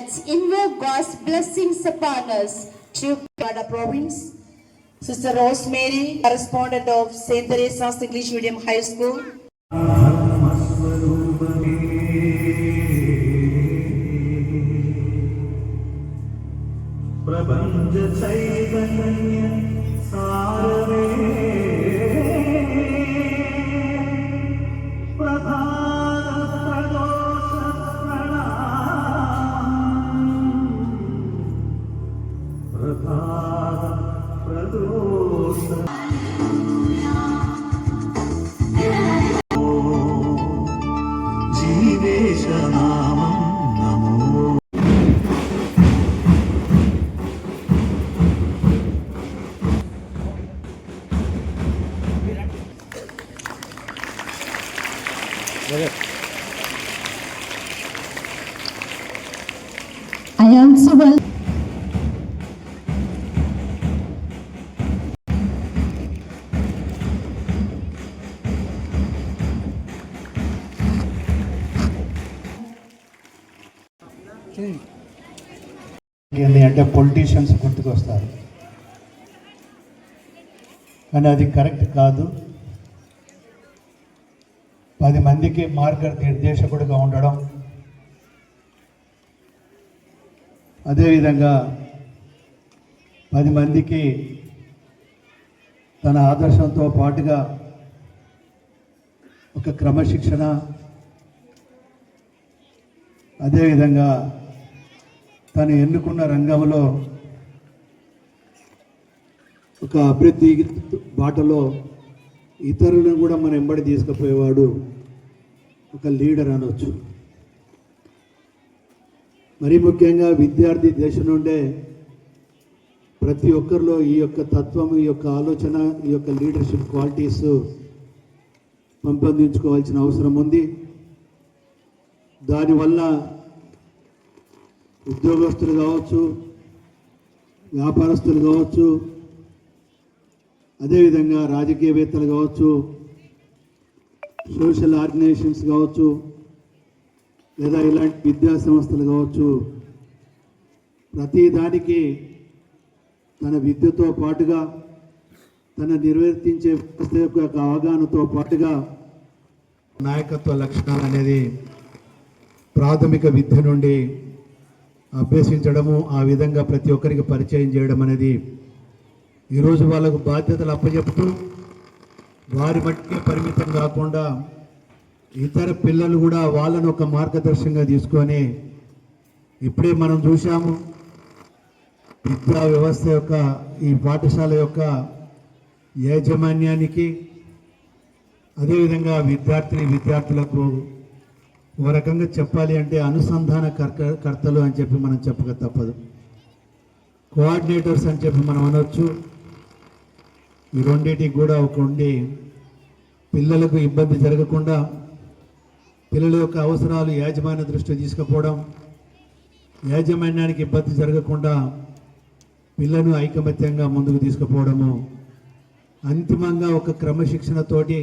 Let's invoke God's blessings upon us. Chuppada province. Sister Rosemary, correspondent of St. Teresa's English Medium High School. I also will ఏంటి అంటే politicians గుర్తుకొస్తారు. కానీ అది correct కాదు. మందికి మార్గ నిర్దేశకుడిగా ఉండడం. అదేవిధంగా పది మందికి తన ఆదర్శంతో పాటుగా ఒక క్రమశిక్షణ. అదేవిధంగా తను ఎన్నుకున్న రంగంలో ఒక అభివృద్ధి బాటలో ఇతరులను కూడా మన ఎంబడి తీసుకుపోయేవాడు. ఒక లీడర్ అనొచ్చు. మరి ముఖ్యంగా విద్యార్థి దశ నుండే ప్రతి ఒక్కరిలో ఈ యొక్క తత్వం ఈ యొక్క ఆలోచన ఈ యొక్క లీడర్షిప్ క్వాలిటీస్ పెంపొందించుకోవాల్సిన అవసరం ఉంది. దానివల్ల ఉద్యోగస్తులు కావచ్చు వ్యాపారస్తులు కావచ్చు అదేవిధంగా రాజకీయవేత్తలు కావచ్చు సోషల్ ఆర్గనైజేషన్స్ కావచ్చు లేదా ఇలాంటి విద్యా సంస్థలు కావచ్చు ప్రతి దానికి తన విద్యతో పాటుగా తన నిర్వర్తించే వ్యవస్థ యొక్క అవగాహనతో పాటుగా నాయకత్వ లక్షణాలు అనేది ప్రాథమిక విద్య నుండి అభ్యసించడము ఆ విధంగా ప్రతి ఒక్కరికి పరిచయం చేయడం అనేది ఈరోజు వాళ్ళకు బాధ్యతలు అప్పచెప్తూ వారి మట్టికే పరిమితం కాకుండా ఇతర పిల్లలు కూడా వాళ్ళను ఒక మార్గదర్శకంగా తీసుకొని ఇప్పుడే మనం చూసాము విద్యా వ్యవస్థ యొక్క ఈ పాఠశాల యొక్క యాజమాన్యానికి అదేవిధంగా విద్యార్థిని విద్యార్థులకు ఒక రకంగా చెప్పాలి అంటే అనుసంధాన కర్క కర్తలు అని చెప్పి మనం చెప్పక తప్పదు. కోఆర్డినేటర్స్ అని చెప్పి మనం అనొచ్చు. ఈ రెండింటికి కూడా ఒక ఉండి పిల్లలకు ఇబ్బంది జరగకుండా పిల్లల యొక్క అవసరాలు యాజమాన్య దృష్టి తీసుకుపోవడం యాజమాన్యానికి ఇబ్బంది జరగకుండా పిల్లను ఐకమత్యంగా ముందుకు తీసుకుపోవడము అంతిమంగా ఒక క్రమశిక్షణతోటి